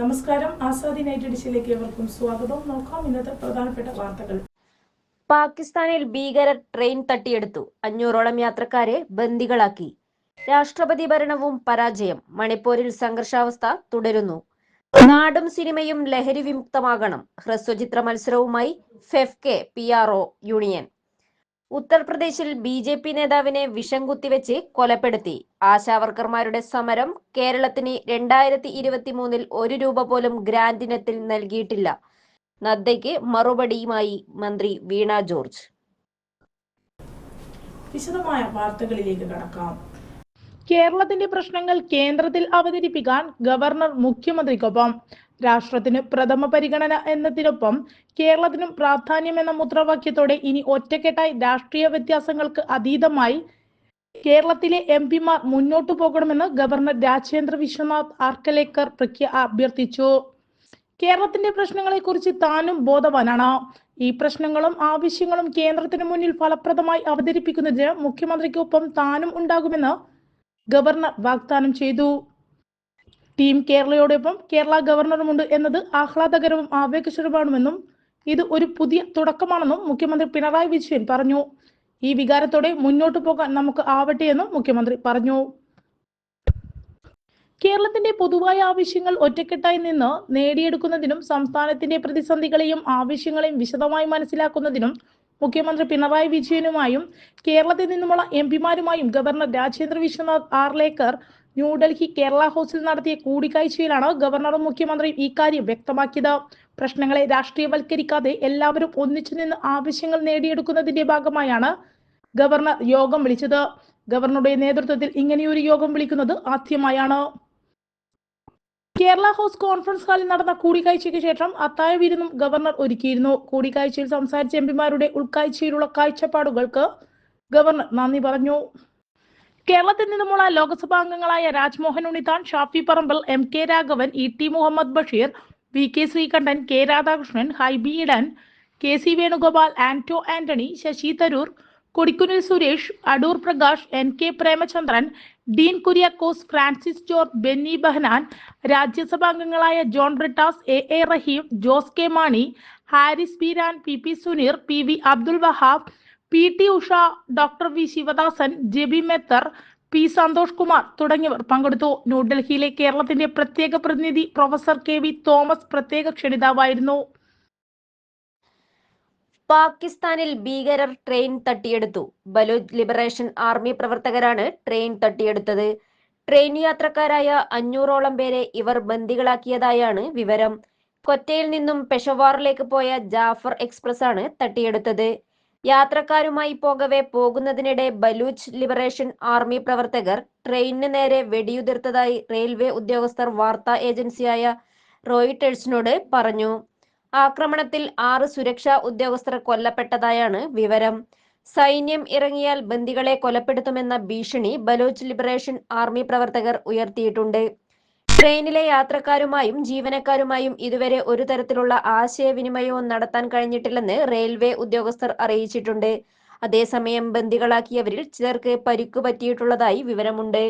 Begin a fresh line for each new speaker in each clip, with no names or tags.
നമസ്കാരം. ആസാദി നൈറ്റ് ഡിഷിലേക്ക് ഏവർക്കും സ്വാഗതം. നോക്കാം ഇന്നത്തെ പ്രധാനപ്പെട്ട വാർത്തകൾ.
പാകിസ്ഥാനിൽ ഭീകരർ ട്രെയിൻ തട്ടിയെടുത്തു. അഞ്ഞൂറോളം യാത്രക്കാരെ ബന്ദികളാക്കി. രാഷ്ട്രപതി ഭരണവും പരാജയം. മണിപ്പൂരിൽ സംഘർഷാവസ്ഥ തുടരുന്നു. നാടും സിനിമയും ലഹരി വിമുക്തമാകണം. ഹ്രസ്വചിത്ര മത്സരവുമായി FEFKA P R O union. ഉത്തർപ്രദേശിൽ ബി ജെ പി നേതാവിനെ വിഷം കുത്തിവെച്ച് കൊലപ്പെടുത്തി. ആശാവർക്കർമാരുടെ സമരം കേരളത്തിന് രണ്ടായിരത്തി ഇരുപത്തി മൂന്നിൽ ഒരു രൂപ പോലും ഗ്രാന്റിനത്തിൽ നൽകിയിട്ടില്ല. നദ്ദയ്ക്ക് മറുപടിയുമായി മന്ത്രി വീണ ജോർജ്.
വിശദമായ വാർത്തകളിലേക്ക് കടക്കാം.
കേരളത്തിന്റെ പ്രശ്നങ്ങൾ കേന്ദ്രത്തിൽ അവതരിപ്പിക്കാൻ ഗവർണർ മുഖ്യമന്ത്രിക്കൊപ്പം രാഷ്ട്രത്തിന് പ്രഥമ പരിഗണന എന്നതിനൊപ്പം കേരളത്തിനും പ്രാധാന്യം എന്ന മുദ്രാവാക്യത്തോടെ ഇനി ഒറ്റക്കെട്ടായി രാഷ്ട്രീയ വ്യത്യാസങ്ങൾക്ക് അതീതമായി കേരളത്തിലെ എം പിമാർ മുന്നോട്ടു പോകണമെന്ന് ഗവർണർ രാജേന്ദ്ര വിശ്വനാഥ് ആർക്കലേക്കർ പ്രഖ്യ അഭ്യർത്ഥിച്ചു. കേരളത്തിന്റെ പ്രശ്നങ്ങളെക്കുറിച്ച് താനും ബോധവാനാണ്. ഈ പ്രശ്നങ്ങളും ആവശ്യങ്ങളും കേന്ദ്രത്തിന് മുന്നിൽ ഫലപ്രദമായി അവതരിപ്പിക്കുന്നതിന് മുഖ്യമന്ത്രിക്കൊപ്പം താനും ഉണ്ടാകുമെന്ന് ഗവർണർ വാഗ്ദാനം ചെയ്തു. ടീം കേരളയോടൊപ്പം കേരള ഗവർണറുമുണ്ട് എന്നത് ആഹ്ലാദകരവും ആവേശകരവുമാണെന്നും ഇത് ഒരു പുതിയ തുടക്കമാണെന്നും മുഖ്യമന്ത്രി പിണറായി വിജയൻ പറഞ്ഞു. ഈ വികാരത്തോടെ മുന്നോട്ടു പോകാൻ നമുക്ക് ആവട്ടെ എന്നും മുഖ്യമന്ത്രി പറഞ്ഞു. കേരളത്തിന്റെ പൊതുവായ ആവശ്യങ്ങൾ ഒറ്റക്കെട്ടായി നിന്ന് നേടിയെടുക്കുന്നതിനും സംസ്ഥാനത്തിന്റെ പ്രതിസന്ധികളെയും ആവശ്യങ്ങളെയും വിശദമായി മനസ്സിലാക്കുന്നതിനും മുഖ്യമന്ത്രി പിണറായി വിജയനുമായും കേരളത്തിൽ നിന്നുമുള്ള എം പിമാരുമായും ഗവർണർ രാജേന്ദ്ര വിശ്വനാഥ് ആർലേക്കർ ന്യൂഡൽഹി കേരള ഹൗസിൽ നടത്തിയ കൂടിക്കാഴ്ചയിലാണ് ഗവർണറും മുഖ്യമന്ത്രിയും ഇക്കാര്യം വ്യക്തമാക്കിയത്. പ്രശ്നങ്ങളെ രാഷ്ട്രീയവൽക്കരിക്കാതെ എല്ലാവരും ഒന്നിച്ചു നിന്ന് ആവശ്യങ്ങൾ നേടിയെടുക്കുന്നതിന്റെ ഭാഗമായാണ് ഗവർണർ യോഗം വിളിച്ചത്. ഗവർണറുടെ നേതൃത്വത്തിൽ ഇങ്ങനെയൊരു യോഗം വിളിക്കുന്നത് ആദ്യമായാണ്. കേരള ഹൗസ് കോൺഫറൻസ് ഹാളിൽ നടന്ന കൂടിക്കാഴ്ചയ്ക്ക് ശേഷം അത്താഴ വിരുന്നും ഗവർണർ ഒരുക്കിയിരുന്നു. കൂടിക്കാഴ്ചയിൽ സംസാരിച്ച എംപിമാരുടെ ഉൾക്കാഴ്ചയിലുള്ള കാഴ്ചപ്പാടുകൾക്ക് ഗവർണർ നന്ദി പറഞ്ഞു. കേരളത്തിൽ നിന്നുമുള്ള ലോക്സഭാ അംഗങ്ങളായ Rajmohan Unnithan Shafi Parambil M K Raghavan E T Muhammad Basheer V K Sreekandan K Radhakrishnan Hibi Eden K C Venugopal Anto Antony Shashi Tharoor Kodikunnil Suresh Adoor Prakash N K Premachandran Dean Kuriakose Francis George Benny Behanan രാജ്യസഭാംഗങ്ങളായ John Brittas A A Rahim Jose K Mani Haris Beeran P P Suneer P V Abdul Wahab P T Usha doctor V Sivadasan Jebi Mather P Santhosh Kumar തുടങ്ങിയവർ പങ്കെടുത്തു. ന്യൂഡൽഹിയിലെ കേരളത്തിന്റെ പ്രത്യേക പ്രതിനിധി professor K V Thomas പ്രത്യേക ക്ഷണിതാവായിരുന്നു.
പാകിസ്ഥാനിൽ ഭീകരർ train തട്ടിയെടുത്തു. ബലൂച്ച് ലിബറേഷൻ ആർമി പ്രവർത്തകരാണ് ട്രെയിൻ തട്ടിയെടുത്തത്. ട്രെയിൻ യാത്രക്കാരായ അഞ്ഞൂറോളം പേരെ ഇവർ ബന്ദികളാക്കിയതായാണ് വിവരം. കൊറ്റയിൽ നിന്നും പെഷവാറിലേക്ക് പോയ ജാഫർ എക്സ്പ്രസ് ആണ് തട്ടിയെടുത്തത്. യാത്രക്കാരുമായി പോകവെ പോകുന്നതിനിടെ ബലൂച്ച് ലിബറേഷൻ ആർമി പ്രവർത്തകർ ട്രെയിനിന് നേരെ വെടിയുതിർത്തതായി റെയിൽവേ ഉദ്യോഗസ്ഥർ വാർത്താ ഏജൻസിയായ റോയിട്ടേഴ്സിനോട് പറഞ്ഞു. ആക്രമണത്തിൽ ആറ് സുരക്ഷാ ഉദ്യോഗസ്ഥർ കൊല്ലപ്പെട്ടതായാണ് വിവരം. സൈന്യം ഇറങ്ങിയാൽ ബന്ദികളെ കൊലപ്പെടുത്തുമെന്ന ഭീഷണി ബലൂച്ച് ലിബറേഷൻ ആർമി പ്രവർത്തകർ ഉയർത്തിയിട്ടുണ്ട്. ട്രെയിനിലെ യാത്രക്കാരുമായും ജീവനക്കാരുമായും ഇതുവരെ ഒരു തരത്തിലുള്ള ആശയവിനിമയവും നടത്താൻ കഴിഞ്ഞിട്ടില്ലെന്ന് റെയിൽവേ ഉദ്യോഗസ്ഥർ അറിയിച്ചിട്ടുണ്ട്. അതേസമയം ബന്ദികളാക്കിയവരിൽ ചിലർക്ക് പരിക്കു പറ്റിയിട്ടുള്ളതായി വിവരമുണ്ട്.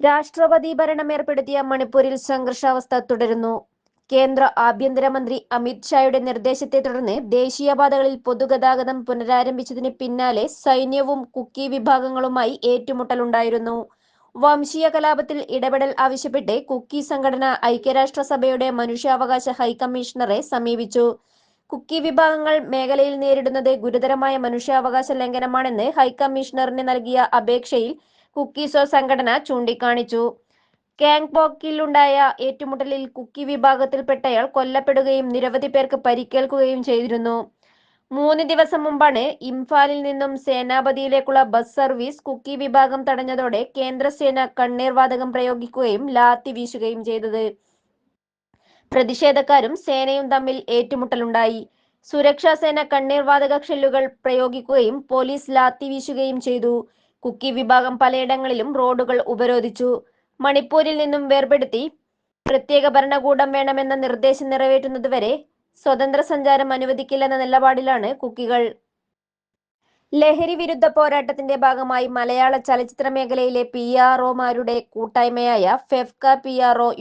രാഷ്ട്രപതി ഭരണം ഏർപ്പെടുത്തിയ മണിപ്പൂരിൽ സംഘർഷാവസ്ഥ തുടരുന്നു. കേന്ദ്ര ആഭ്യന്തരമന്ത്രി അമിത് ഷായുടെ നിർദ്ദേശത്തെ തുടർന്ന് ദേശീയപാതകളിൽ പൊതുഗതാഗതം പുനരാരംഭിച്ചതിന് പിന്നാലെ സൈന്യവും കുക്കി വിഭാഗങ്ങളുമായി ഏറ്റുമുട്ടലുണ്ടായിരുന്നു. വംശീയ കലാപത്തിൽ ഇടപെടൽ ആവശ്യപ്പെട്ട് കുക്കി സംഘടന ഐക്യരാഷ്ട്രസഭയുടെ മനുഷ്യാവകാശ ഹൈക്കമ്മീഷണറെ സമീപിച്ചു. കുക്കി വിഭാഗങ്ങൾ മേഖലയിൽ നേരിടുന്നത് ഗുരുതരമായ മനുഷ്യാവകാശ ലംഘനമാണെന്ന് ഹൈക്കമ്മീഷണറിന് നൽകിയ അപേക്ഷയിൽ കുക്കീസോ സംഘടന ചൂണ്ടിക്കാണിച്ചു. ഗാങ്പോക്കിലുണ്ടായ ഏറ്റുമുട്ടലിൽ കുക്കി വിഭാഗത്തിൽപ്പെട്ടയാൾ കൊല്ലപ്പെടുകയും നിരവധി പേർക്ക് പരിക്കേൽക്കുകയും ചെയ്തിരുന്നു. മൂന്ന് ദിവസം മുമ്പാണ് ഇംഫാലിൽ നിന്നും സേനാപതിയിലേക്കുള്ള ബസ് സർവീസ് കുക്കി വിഭാഗം തടഞ്ഞതോടെ കേന്ദ്രസേന കണ്ണീർവാതകം പ്രയോഗിക്കുകയും ലാത്തി വീശുകയും ചെയ്തത്. പ്രതിഷേധക്കാരും സേനയും തമ്മിൽ ഏറ്റുമുട്ടലുണ്ടായി. സുരക്ഷാ സേന കണ്ണീർവാതക ഷെല്ലുകൾ പ്രയോഗിക്കുകയും പോലീസ് ലാത്തി വീശുകയും ചെയ്തു. കുക്കി വിഭാഗം പലയിടങ്ങളിലും റോഡുകൾ ഉപരോധിച്ചു. മണിപ്പൂരിൽ നിന്നും വേർപെടുത്തി പ്രത്യേക ഭരണകൂടം വേണമെന്ന നിർദ്ദേശം നിറവേറ്റുന്നതുവരെ സ്വതന്ത്ര സഞ്ചാരം അനുവദിക്കില്ലെന്ന നിലപാടിലാണ് കുക്കികൾ. ലഹരി വിരുദ്ധ പോരാട്ടത്തിന്റെ ഭാഗമായി മലയാള ചലച്ചിത്ര മേഖലയിലെ പി ആർ കൂട്ടായ്മയായ ഫെഫ്ക പി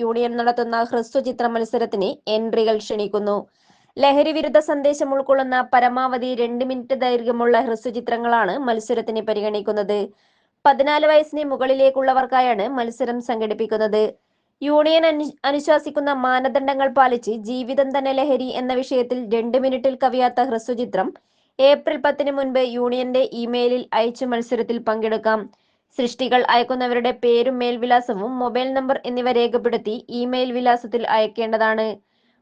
യൂണിയൻ നടത്തുന്ന ഹ്രസ്വചിത്ര മത്സരത്തിന് എൻട്രികൾ ക്ഷണിക്കുന്നു. ലഹരി വിരുദ്ധ സന്ദേശം ഉൾക്കൊള്ളുന്ന പരമാവധി രണ്ട് മിനിറ്റ് ദൈർഘ്യമുള്ള ഹ്രസ്വചിത്രങ്ങളാണ് മത്സരത്തിന് പരിഗണിക്കുന്നത്. പതിനാല് വയസ്സിന് മുകളിലേക്കുള്ളവർക്കായാണ് മത്സരം സംഘടിപ്പിക്കുന്നത്. യൂണിയൻ അനുശാസിക്കുന്ന മാനദണ്ഡങ്ങൾ പാലിച്ച് ജീവിതം തന്നെ ലഹരി എന്ന വിഷയത്തിൽ രണ്ട് മിനിറ്റിൽ കവിയാത്ത ഹ്രസ്വചിത്രം ഏപ്രിൽ പത്തിന് മുൻപ് യൂണിയന്റെ ഇമെയിലിൽ അയച്ചു മത്സരത്തിൽ പങ്കെടുക്കാം. സൃഷ്ടികൾ അയക്കുന്നവരുടെ പേരും മേൽവിലാസവും മൊബൈൽ നമ്പർ എന്നിവ രേഖപ്പെടുത്തി ഇമെയിൽ വിലാസത്തിൽ അയക്കേണ്ടതാണ്.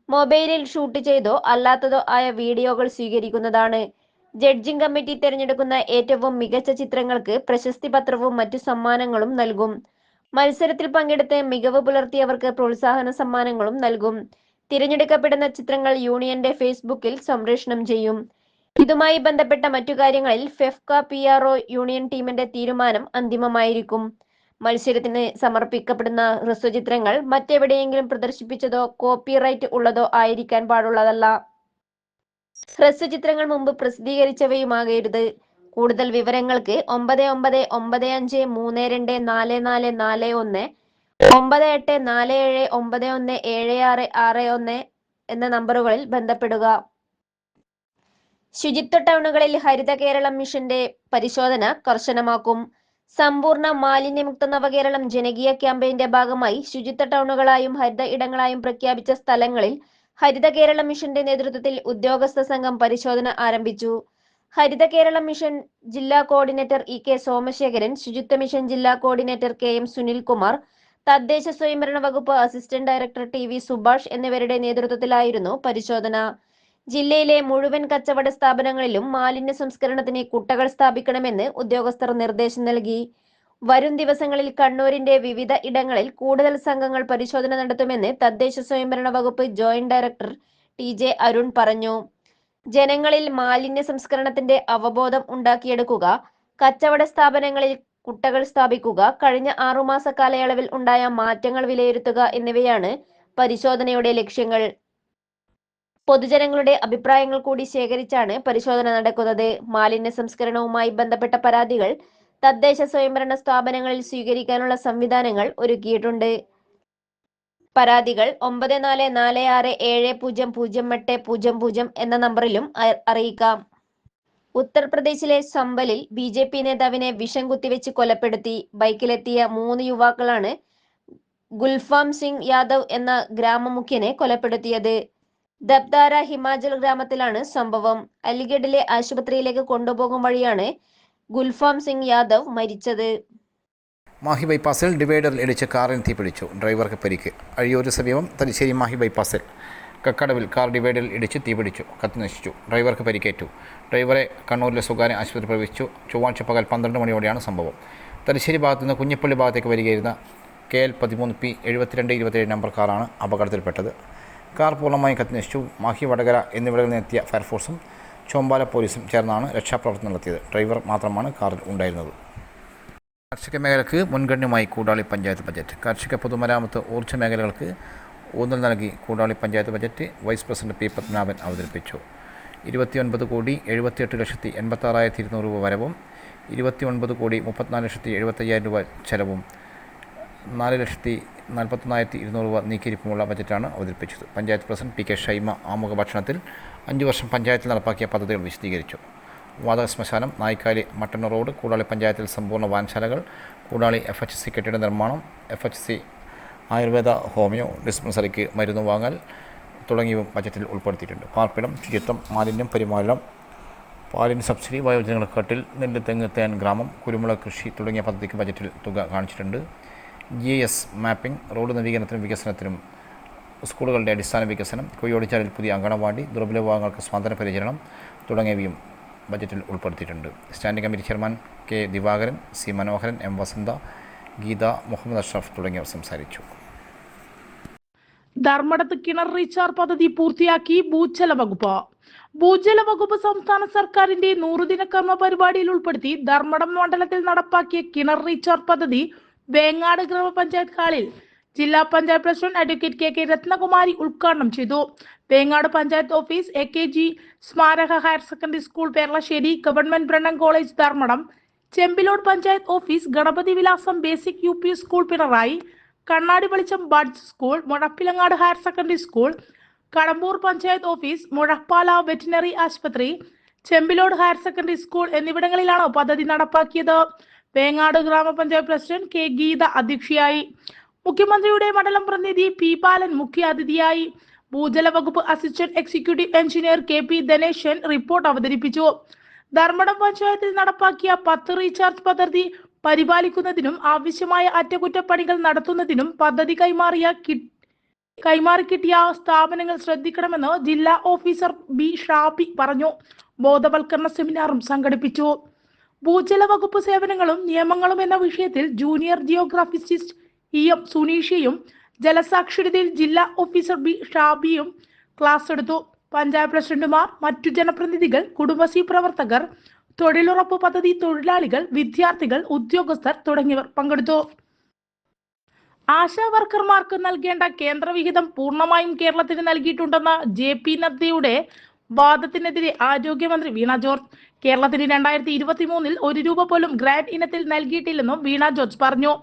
മൊബൈലിൽ ഷൂട്ട് ചെയ്തോ അല്ലാത്തതോ ആയ വീഡിയോകൾ സ്വീകരിക്കുന്നതാണ്. ജഡ്ജിംഗ് കമ്മിറ്റി തിരഞ്ഞെടുക്കുന്ന ഏറ്റവും മികച്ച ചിത്രങ്ങൾക്ക് പ്രശസ്തി പത്രവും മറ്റു സമ്മാനങ്ങളും നൽകും. മത്സരത്തിൽ പങ്കെടുത്ത് മികവ് പുലർത്തിയവർക്ക് പ്രോത്സാഹന സമ്മാനങ്ങളും നൽകും. തിരഞ്ഞെടുക്കപ്പെടുന്ന ചിത്രങ്ങൾ യൂണിയന്റെ ഫേസ്ബുക്കിൽ സംപ്രേഷണം ചെയ്യും. ഇതുമായി ബന്ധപ്പെട്ട മറ്റു കാര്യങ്ങളിൽ FEFKA P R O union ടീമിന്റെ തീരുമാനം അന്തിമമായിരിക്കും. മത്സരത്തിന് സമർപ്പിക്കപ്പെടുന്ന ഹ്രസ്വചിത്രങ്ങൾ മറ്റെവിടെയെങ്കിലും പ്രദർശിപ്പിച്ചതോ കോപ്പിറൈറ്റ് ഉള്ളതോ ആയിരിക്കാൻ പാടുള്ളതല്ല. ഹ്രസ്വചിത്രങ്ങൾ മുമ്പ് പ്രസിദ്ധീകരിച്ചവയുമാകരുത്. കൂടുതൽ വിവരങ്ങൾക്ക് ഒമ്പത് ഒമ്പത് ഒമ്പത് അഞ്ച് മൂന്ന് രണ്ട് നാല് നാല് നാല് ഒന്ന് ഒമ്പത് എട്ട് നാല് ഏഴ് ഒമ്പത് ഒന്ന് ഏഴ് ആറ് ആറ് ഒന്ന് എന്ന നമ്പറുകളിൽ ബന്ധപ്പെടുക. ശുചിത്വ ടൗണുകളിൽ ഹരിത കേരളം മിഷന്റെ പരിശോധന കർശനമാക്കും. സമ്പൂർണ മാലിന്യമുക്ത നവകേരളം ജനകീയ ക്യാമ്പയിന്റെ ഭാഗമായി ശുചിത്വ ടൗണുകളായും ഹരിത ഇടങ്ങളായും പ്രഖ്യാപിച്ച സ്ഥലങ്ങളിൽ ഹരിത കേരളം മിഷന്റെ നേതൃത്വത്തിൽ ഉദ്യോഗസ്ഥ സംഘം പരിശോധന ആരംഭിച്ചു. ഹരിത കേരള മിഷൻ ജില്ലാ coordinator E K Somasekharan Suchitwa mission ജില്ലാ കോർഡിനേറ്റർ കെ എം സുനിൽകുമാർ തദ്ദേശ സ്വയംഭരണ വകുപ്പ് assistant director T V Subhash എന്നിവരുടെ നേതൃത്വത്തിലായിരുന്നു പരിശോധന. ജില്ലയിലെ മുഴുവൻ കച്ചവട സ്ഥാപനങ്ങളിലും മാലിന്യ സംസ്കരണത്തിന് കുട്ടകൾ സ്ഥാപിക്കണമെന്ന് ഉദ്യോഗസ്ഥർ നിർദ്ദേശം നൽകി. വരും ദിവസങ്ങളിൽ കണ്ണൂരിന്റെ വിവിധ ഇടങ്ങളിൽ കൂടുതൽ സംഘങ്ങൾ പരിശോധന നടത്തുമെന്ന് തദ്ദേശ സ്വയംഭരണ വകുപ്പ് joint director T J Arun പറഞ്ഞു. ജനങ്ങളിൽ മാലിന്യ സംസ്കരണത്തിന്റെ അവബോധം ഉണ്ടാക്കിയെടുക്കുക കച്ചവട സ്ഥാപനങ്ങളിൽ കുട്ടകൾ സ്ഥാപിക്കുക കഴിഞ്ഞ ആറുമാസ കാലയളവിൽ ഉണ്ടായ മാറ്റങ്ങൾ വിലയിരുത്തുക എന്നിവയാണ് പരിശോധനയുടെ ലക്ഷ്യങ്ങൾ. പൊതുജനങ്ങളുടെ അഭിപ്രായങ്ങൾ കൂടി ശേഖരിച്ചാണ് പരിശോധന നടക്കുന്നത്. മാലിന്യ സംസ്കരണവുമായി ബന്ധപ്പെട്ട പരാതികൾ തദ്ദേശ സ്വയംഭരണ സ്ഥാപനങ്ങളിൽ സ്വീകരിക്കാനുള്ള സംവിധാനങ്ങൾ ഒരുക്കിയിട്ടുണ്ട്. പരാതികൾ ഒമ്പത് നാല് നാല് ആറ് ഏഴ് പൂജ്യം പൂജ്യം എട്ട് പൂജ്യം പൂജ്യം എന്ന നമ്പറിലും അറിയിക്കാം. ഉത്തർപ്രദേശിലെ സംബലിൽ ബി ജെ പി നേതാവിനെ വിഷം കുത്തിവെച്ച് കൊലപ്പെടുത്തി. ബൈക്കിലെത്തിയ മൂന്ന് യുവാക്കളാണ് ഗുൽഫാം സിംഗ് യാദവ് എന്ന ഗ്രാമമുഖ്യനെ കൊലപ്പെടുത്തിയത്. ദബ്ദാര ഹിമാചൽ ഗ്രാമത്തിലാണ് സംഭവം. അലിഗഡിലെ ആശുപത്രിയിലേക്ക് കൊണ്ടുപോകും വഴിയാണ് ഗുൽഫാം സിംഗ് യാദവ് മരിച്ചത്.
മാഹി ബൈപ്പാസിൽ ഡിവൈഡറിൽ ഇടിച്ച് കാറിന് തീപിടിച്ചു. ഡ്രൈവർക്ക് പരിക്ക്. അഴിയൂർ സമീപം തലശ്ശേരി മാഹി ബൈപ്പാസിൽ കക്കടവിൽ കാർ ഡിവൈഡറിൽ ഇടിച്ച് തീപിടിച്ചു. കത്തി നശിച്ചു. ഡ്രൈവർക്ക് പരിക്കേറ്റു. ഡ്രൈവറെ കണ്ണൂരിലെ സ്വകാര്യ ആശുപത്രി പ്രവേശിച്ചു ചൊവ്വാഴ്ച പകൽ പന്ത്രണ്ട് മണിയോടെയാണ് സംഭവം. തലശ്ശേരി ഭാഗത്തു നിന്ന് കുഞ്ഞിപ്പള്ളി ഭാഗത്തേക്ക് വരികയായിരുന്ന കെ എൽ പതിമൂന്ന് പി എഴുപത്തിരണ്ട് ഇരുപത്തിയേഴ് നമ്പർ കാറാണ് അപകടത്തിൽപ്പെട്ടത്. കാർ പൂർണമായും കത്തി നശിച്ചു. മാഹി വടകര എന്നിവിടങ്ങളിൽ നിന്നെത്തിയ ഫയർഫോഴ്സും ചോമ്പാല പോലീസും ചേർന്നാണ് രക്ഷാപ്രവർത്തനം നടത്തിയത്. ഡ്രൈവർ മാത്രമാണ് കാറിൽ ഉണ്ടായിരുന്നത്. കാർഷിക മേഖലയ്ക്ക് മുൻഗണനയുമായി കൂടാളി പഞ്ചായത്ത് ബജറ്റ്. കാർഷിക പൊതുമരാമത്ത് ഊർജ മേഖലകൾക്ക് ഊന്നൽ നൽകി Koodali panchayat budget vice president P Padmanabhan അവതരിപ്പിച്ചു. ഇരുപത്തിയൊൻപത് കോടി എഴുപത്തിയെട്ട് ലക്ഷത്തി എൺപത്താറായിരത്തി ഇരുന്നൂറ് രൂപ വരവും ഇരുപത്തിയൊൻപത് കോടി മുപ്പത്തിനാല് ലക്ഷത്തി എഴുപത്തയ്യായിരം രൂപ ചെലവും നാല് ലക്ഷത്തി നാൽപ്പത്തൊന്നായിരത്തി ഇരുന്നൂറ് രൂപ നീക്കിയിരിപ്പുമുള്ള ബജറ്റാണ് അവതരിപ്പിച്ചത്. Panchayat president P K Shaima ആമുഖ ഭക്ഷണത്തിൽ അഞ്ച് വർഷം പഞ്ചായത്തിൽ നടപ്പാക്കിയ പദ്ധതികൾ വിശദീകരിച്ചു. വാതക ശ്മശാനം നായിക്കാലി മട്ടന്നൂർ റോഡ് കൂടാളി പഞ്ചായത്തിൽ സമ്പൂർണ വാൻശാലകൾ കൂടാളി എഫ് എച്ച് സി കെട്ടിട നിർമ്മാണം F H C Ayurveda homeo ഡിസ്പെൻസറിക്ക് മരുന്ന് വാങ്ങൽ തുടങ്ങിയവ ബജറ്റിൽ ഉൾപ്പെടുത്തിയിട്ടുണ്ട്. പാർപ്പിടം ശുചിത്വം മാലിന്യം പരിപാലനം പാലിന് സബ്സിഡി വയോജനങ്ങൾക്കാട്ടിൽ നെല്ല് തെങ്ങ് തേൻ ഗ്രാമം കുരുമുളക് കൃഷി തുടങ്ങിയ പദ്ധതിക്ക് ബജറ്റിൽ തുക കാണിച്ചിട്ടുണ്ട്. ജി എസ് മാപ്പിംഗ് റോഡ് നവീകരണത്തിനും വികസനത്തിനും സ്കൂളുകളുടെ അടിസ്ഥാന വികസനം കൊയ്യോടിച്ചാലിൽ പുതിയ അങ്കണവാടി ദുർബല വിഭാഗങ്ങൾക്ക് സ്വാതന്ത്ര്യ പരിചരണം തുടങ്ങിയവയും ബജറ്റിൽ ഉൾപ്പെടുത്തിയിട്ടുണ്ട്. Standing committee chairman K Divakaran C Manoharan M Vasantha Geetha Muhammad Ashraf തുടങ്ങിയവർ സംസാരിച്ചു.
ധർമ്മടത്ത് കിണർ റീചാർജ് പദ്ധതി പൂർത്തിയാക്കി ഭൂജല വകുപ്പ്. ഭൂജല വകുപ്പ് സംസ്ഥാന സർക്കാരിന്റെ നൂറുദിന കർമ്മ പരിപാടിയിൽ ഉൾപ്പെടുത്തി ധർമ്മടം മണ്ഡലത്തിൽ നടപ്പാക്കിയ കിണർ റീചാർജ് പദ്ധതി വേങ്ങാട് ഗ്രാമപഞ്ചായത്ത് ഹാളിൽ ജില്ലാ panchayat president advocate K K Rathnakumari ഉദ്ഘാടനം ചെയ്തു. Vengad panchayat office A K G സ്മാരക higher secondary school Perlassery government Brennen college Dharmadam. Chembilode panchayat office Ganapathy Vilasam basic U P school Pinarayi. Kannadi Velicham buds school Muzhappilangad higher secondary school. Kadambur panchayat office Muzhappala veterinary ആശുപത്രി. Chembilode higher secondary school എന്നിവിടങ്ങളിലാണ് പദ്ധതി നടപ്പാക്കിയത്. വേങ്ങാട് ഗ്രാമപഞ്ചായത്ത് president K Geetha അധ്യക്ഷയായി. മുഖ്യമന്ത്രിയുടെ മണ്ഡലം പ്രതിനിധി P ബാലൻ മുഖ്യ അതിഥിയായി ഭൂജല വകുപ്പ് assistant executive engineer K P Dhaneshan report അവതരിപ്പിച്ചു. ധർമ്മടം പഞ്ചായത്തിൽ നടപ്പാക്കിയ പത്ത് റീചാർജ് പദ്ധതി പരിപാലിക്കുന്നതിനും ആവശ്യമായ അറ്റകുറ്റപ്പണികൾ നടത്തുന്നതിനും പദ്ധതി കൈമാറിയ കൈമാറി കിട്ടിയ സ്ഥാപനങ്ങൾ ശ്രദ്ധിക്കണമെന്ന് ജില്ലാ ഓഫീസർ ബി ഷാബി പറഞ്ഞു. ബോധവൽക്കരണ സെമിനാറും സംഘടിപ്പിച്ചു. ഭൂജല വകുപ്പ് സേവനങ്ങളും നിയമങ്ങളും എന്ന വിഷയത്തിൽ ജൂനിയർ ജിയോഗ്രാഫിസിസ്റ്റ് ഇ എം സുനീഷയും ജലസാക്ഷരതയിൽ ജില്ലാ ഓഫീസർ ബി ഷാബിയും ക്ലാസ് എടുത്തു. പഞ്ചായത്ത് പ്രസിഡന്റുമാർ മറ്റു ജനപ്രതിനിധികൾ കുടുംബശ്രീ പ്രവർത്തകർ തൊഴിലുറപ്പ് പദ്ധതി തൊഴിലാളികൾ വിദ്യാർത്ഥികൾ ഉദ്യോഗസ്ഥർ തുടങ്ങിയവർ പങ്കെടുത്തു. ആശാ വർക്കർമാർക്ക് നൽകേണ്ട കേന്ദ്രവിഹിതം പൂർണമായും കേരളത്തിന് നൽകിയിട്ടുണ്ടെന്ന ജെ പി നദ്ദയുടെ വാദത്തിനെതിരെ ആരോഗ്യമന്ത്രി വീണ ജോർജ്. കേരളത്തിന് രണ്ടായിരത്തി ഇരുപത്തി മൂന്നിൽ ഒരു രൂപ പോലും ഗ്രാൻഡ് ഇനത്തിൽ നൽകിയിട്ടില്ലെന്നും വീണ ജോർജ് പറഞ്ഞു.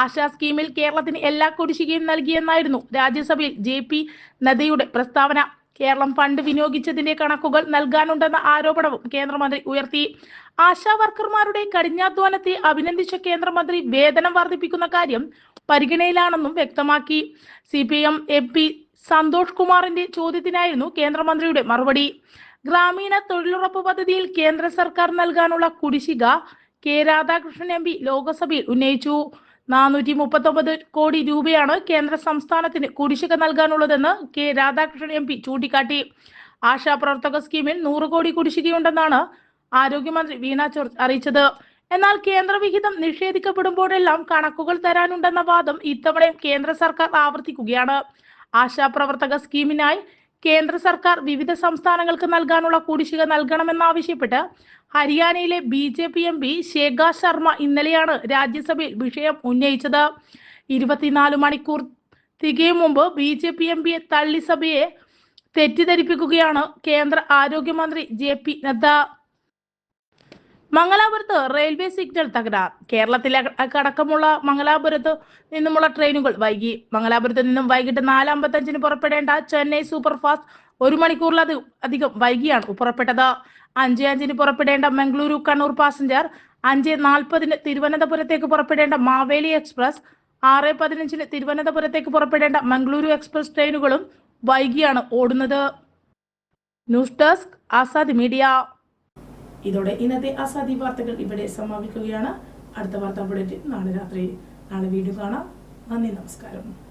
ആശാ സ്കീമിൽ കേരളത്തിന് എല്ലാ കുടിശ്ശികയും നൽകിയെന്നായിരുന്നു രാജ്യസഭയിൽ ജെ പി നദ്ദയുടെ പ്രസ്താവന. കേരളം ഫണ്ട് വിനിയോഗിച്ചതിന്റെ കണക്കുകൾ നൽകാനുണ്ടെന്ന ആരോപണവും കേന്ദ്രമന്ത്രി ഉയർത്തി. ആശാ വർക്കർമാരുടെ കഠിനാധ്വാനത്തെ അഭിനന്ദിച്ച കേന്ദ്രമന്ത്രി വേതനം വർദ്ധിപ്പിക്കുന്ന കാര്യം പരിഗണനയിലാണെന്നും വ്യക്തമാക്കി. C P M M P Santhosh കുമാറിന്റെ ചോദ്യത്തിനായിരുന്നു കേന്ദ്രമന്ത്രിയുടെ മറുപടി. ഗ്രാമീണ തൊഴിലുറപ്പ് പദ്ധതിയിൽ കേന്ദ്ര സർക്കാർ നൽകാനുള്ള കുടിശ്ശിക കെ രാധാകൃഷ്ണൻ എം പി ലോക്സഭയിൽ ഉന്നയിച്ചു. നാനൂറ്റി മുപ്പത്തൊമ്പത് കോടി രൂപയാണ് കേന്ദ്ര സംസ്ഥാനത്തിന് കുടിശ്ശിക നൽകാനുള്ളതെന്ന് കെ രാധാകൃഷ്ണൻ എം പി ചൂണ്ടിക്കാട്ടി. ആശാപ്രവർത്തക സ്കീമിൽ നൂറ് കോടി കുടിശ്ശികയുണ്ടെന്നാണ് ആരോഗ്യമന്ത്രി വീണ ജോർജ് അറിയിച്ചത്. എന്നാൽ കേന്ദ്രവിഹിതം നിഷേധിക്കപ്പെടുമ്പോഴെല്ലാം കണക്കുകൾ തരാനുണ്ടെന്ന വാദം ഇത്തവണയും കേന്ദ്ര സർക്കാർ ആവർത്തിക്കുകയാണ്. ആശാപ്രവർത്തക സ്കീമിനായി കേന്ദ്ര സർക്കാർ വിവിധ സംസ്ഥാനങ്ങൾക്ക് നൽകാനുള്ള കുടിശ്ശിക നൽകണമെന്നാവശ്യപ്പെട്ട് ഹരിയാനയിലെ B J P M P Rekha Sharma ഇന്നലെയാണ് രാജ്യസഭയിൽ വിഷയം ഉന്നയിച്ചത്. ഇരുപത്തിനാല് മണിക്കൂർ തികയും മുമ്പ് ബി ജെ പി എം പിയെ തള്ളി സഭയെ തെറ്റിദ്ധരിപ്പിക്കുകയാണ് കേന്ദ്ര ആരോഗ്യമന്ത്രി ജെ പി നദ്ദ. മംഗലാപുരത്ത് റെയിൽവേ സിഗ്നൽ തകരാർ കേരളത്തിലെ അടക്കമുള്ള മംഗലാപുരത്ത് നിന്നുമുള്ള ട്രെയിനുകൾ വൈകി. മംഗലാപുരത്ത് നിന്നും വൈകിട്ട് നാല് അമ്പത്തഞ്ചിന് പുറപ്പെടേണ്ട ചെന്നൈ സൂപ്പർഫാസ്റ്റ് ഒരു മണിക്കൂറിലത് അധികം വൈകിയാണ് പുറപ്പെട്ടത്. അഞ്ച് അഞ്ചിന് പുറപ്പെടേണ്ട മംഗളൂരു കണ്ണൂർ പാസഞ്ചർ അഞ്ച് നാൽപ്പതിന് തിരുവനന്തപുരത്തേക്ക് പുറപ്പെടേണ്ട മാവേലി എക്സ്പ്രസ് ആറ് പതിനഞ്ചിന് തിരുവനന്തപുരത്തേക്ക് പുറപ്പെടേണ്ട മംഗളൂരു എക്സ്പ്രസ് ട്രെയിനുകളും വൈകിയാണ് ഓടുന്നത്. News desk Azad media.
ഇതോടെ ഇന്നത്തെ അസാദി വാർത്തകൾ ഇവിടെ സമാപിക്കുകയാണ്. അടുത്ത വാർത്താ ബുള്ളറ്റിൻ നാളെ രാത്രി. നാളെ വീണ്ടും കാണാം. നന്ദി നമസ്കാരം.